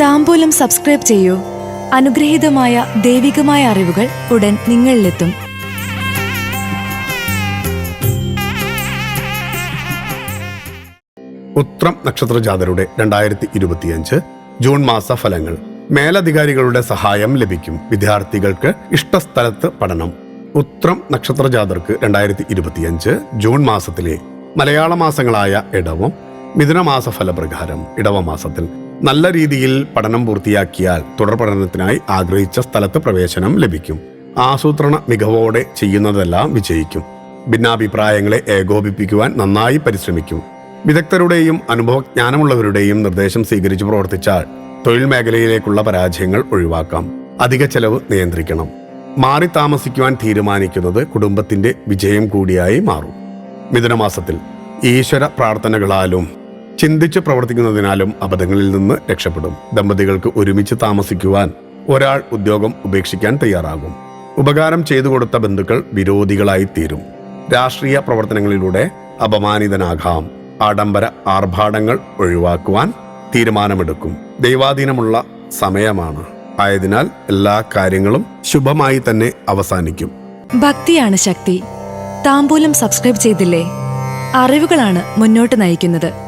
താമ്പൂലം subscribe ചെയ്യൂ. അനുഗ്രഹീതമായ ദൈവികമായ അറിവുകൾ ഉടൻ നിങ്ങളിലെത്തും. ഉത്രം നക്ഷത്ര ജാതരുടെ രണ്ടായിരത്തി ഇരുപത്തിയഞ്ച് ജൂൺ മാസ ഫലങ്ങൾ മേലധികാരികളുടെ സഹായം ലഭിക്കും. വിദ്യാർത്ഥികൾക്ക് ഇഷ്ടസ്ഥലത്ത് പഠനം. ഉത്രം നക്ഷത്ര ജാതർക്ക് രണ്ടായിരത്തി ഇരുപത്തിയഞ്ച് ജൂൺ മാസത്തിലെ മലയാള മാസങ്ങളായ ഇടവം മിഥുനമാസ ഫലപ്രകാരം ഇടവ മാസത്തിൽ നല്ല രീതിയിൽ പഠനം പൂർത്തിയാക്കിയാൽ തുടർ പഠനത്തിനായി ആഗ്രഹിച്ച സ്ഥലത്ത് പ്രവേശനം ലഭിക്കും. ആസൂത്രണ മികവോടെ ചെയ്യുന്നതെല്ലാം വിജയിക്കും. ഭിന്നാഭിപ്രായങ്ങളെ ഏകോപിപ്പിക്കുവാൻ നന്നായി പരിശ്രമിക്കും. വിദഗ്ധരുടെയും അനുഭവജ്ഞാനമുള്ളവരുടെയും നിർദ്ദേശം സ്വീകരിച്ചു പ്രവർത്തിച്ചാൽ തൊഴിൽ മേഖലയിലേക്കുള്ള പരാജയങ്ങൾ ഒഴിവാക്കാം. അധിക ചെലവ് നിയന്ത്രിക്കണം. മാറി താമസിക്കുവാൻ തീരുമാനിക്കുന്നത് കുടുംബത്തിന്റെ വിജയം കൂടിയായി മാറും. മിഥുനമാസത്തിൽ ഈശ്വര പ്രാർത്ഥനകളാലും ചിന്തിച്ച് പ്രവർത്തിക്കുന്നതിനാലും അബദ്ധങ്ങളിൽ നിന്ന് രക്ഷപ്പെടും. ദമ്പതികൾക്ക് ഒരുമിച്ച് താമസിക്കുവാൻ ഒരാൾ ഉദ്യോഗം ഉപേക്ഷിക്കാൻ തയ്യാറാകും. ഉപകാരം ചെയ്തു കൊടുത്ത ബന്ധുക്കൾ വിരോധികളായി തീരും. രാഷ്ട്രീയ പ്രവർത്തനങ്ങളിലൂടെ അപമാനിതനാകാം. ആഡംബര ആർഭാടങ്ങൾ ഒഴിവാക്കുവാൻ തീരുമാനമെടുക്കും. ദൈവാധീനമുള്ള സമയമാണ്. ആയതിനാൽ എല്ലാ കാര്യങ്ങളും ശുഭമായി തന്നെ അവസാനിക്കും. ഭക്തിയാണ് ശക്തി. താമ്പൂലം സബ്സ്ക്രൈബ് ചെയ്തില്ലേ? അറിവുകളാണ് മുന്നോട്ട് നയിക്കുന്നത്.